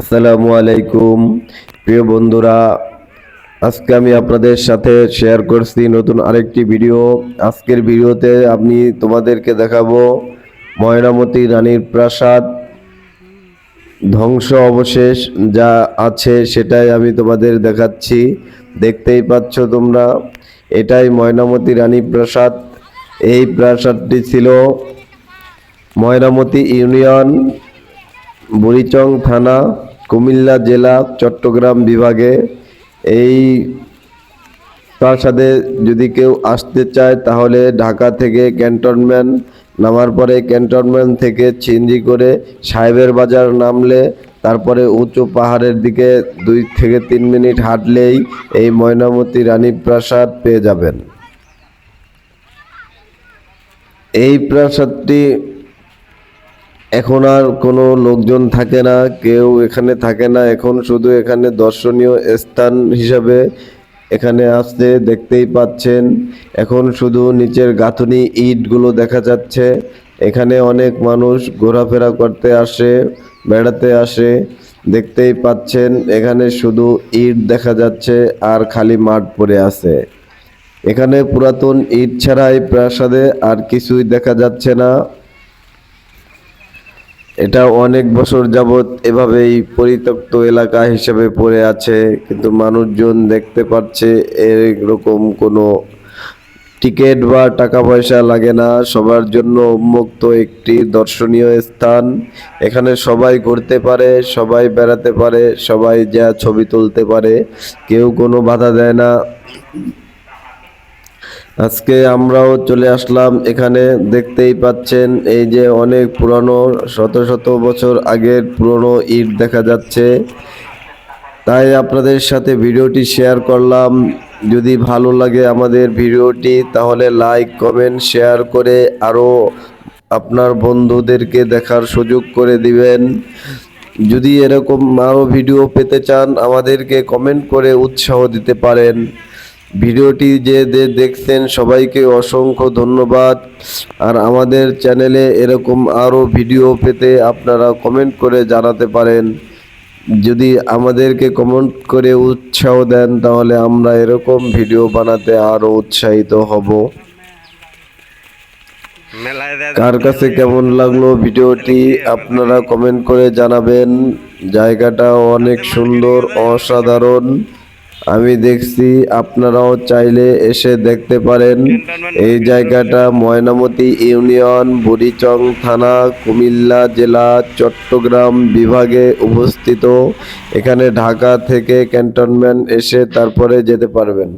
আসসালামু আলাইকুম। প্রিয় বন্ধুরা, আজকে আমি আপনাদের সাথে শেয়ার করছি নতুন আরেকটি ভিডিও আজকের ভিডিওতে আমি তোমাদেরকে দেখাবো ময়নামতি রানীর প্রাসাদ। ধ্বংস অবশেষ যা আছে সেটাই আমি তোমাদের দেখাচ্ছি। দেখতেই পাচ্ছ তোমরা, এটাই ময়নামতি রানী প্রাসাদ। এই প্রাসাদটি ছিল ময়নামতি ইউনিয়ন। বুড়িচং থানা, কুমিল্লা জেলা, চট্টগ্রাম বিভাগে। এই প্রাসাদে যদি কেউ আসতে চায়, তাহলে ঢাকা থেকে ক্যান্টনমেন্ট নামার পরে ক্যান্টনমেন্ট থেকে চিঞ্জি করে সাহেবের বাজার নামলে, তারপরে উঁচু পাহাড়ের দিকে দুই থেকে তিন মিনিট হাঁটলেই এই ময়নামতি রানী প্রাসাদ পেয়ে যাবেন। এই প্রাসাদটি এখন আর কোনো লোকজন থাকে না, কেউ এখানে থাকে না। এখন শুধু এখানে দর্শনীয় স্থান হিসাবে এখানে আসতে দেখতেই পাচ্ছেন। এখন শুধু নিচের গাঁথনি ইটগুলো দেখা যাচ্ছে। এখানে অনেক মানুষ ঘোরাফেরা করতে আসে, বেড়াতে আসে, দেখতেই পাচ্ছেন। এখানে শুধু ইট দেখা যাচ্ছে আর খালি মাঠ পড়ে আছে। এখানে পুরাতন ইট ছাড়া এই প্রাসাদে আর কিছুই দেখা যাচ্ছে না। এটা অনেক বছর যাবৎ এভাবেই পরিত্যক্ত এলাকা হিসেবে পড়ে আছে, কিন্তু মানুষজন দেখতে পাচ্ছে এরকম কোনো টিকিট বা টাকা পয়সা লাগে না। সবার জন্য উন্মুক্ত একটি দর্শনীয় স্থান। এখানে সবাই ঘুরতে পারে, সবাই বেড়াতে পারে, সবাই যা ছবি তুলতে পারে, কেউ কোনো বাধা দেয় না। আজকে আমরাও চলে আসলাম। এখানে দেখতেই পাচ্ছেন এই যে অনেক পুরনো, শত শত বছর আগের পুরনো ইট দেখা যাচ্ছে। তাই আপনাদের সাথে ভিডিওটি শেয়ার করলাম। যদি ভালো লাগে আমাদের ভিডিওটি, তাহলে লাইক, কমেন্ট, শেয়ার করে আরও আপনার বন্ধুদেরকে দেখার সুযোগ করে দিবেন। যদি এরকম আরও ভিডিও পেতে চান, আমাদেরকে কমেন্ট করে উৎসাহ দিতে পারেন। ভিডিওটি যে যে দেখছেন সবাইকে অসংখ্য ধন্যবাদ। আর আমাদের চ্যানেলে এরকম আরও ভিডিও পেতে আপনারা কমেন্ট করে জানাতে পারেন। যদি আমাদেরকে কমেন্ট করে উৎসাহ দেন তাহলে আমরা এরকম ভিডিও বানাতে আরও উৎসাহিত হব। কার কাছে কেমন লাগল ভিডিওটি আপনারা কমেন্ট করে জানাবেন। জায়গাটা অনেক সুন্দর অসাধারণ। আমি দেখছি আপনারাও চাইলে এসে দেখতে পারেন। এই জায়গাটা ময়নামতি ইউনিয়ন, বুড়িচং থানা, কুমিল্লা জেলা, চট্টগ্রাম বিভাগে অবস্থিত। এখানে ঢাকা থেকে ক্যান্টনমেন্ট এসে তারপরে যেতে পারবেন।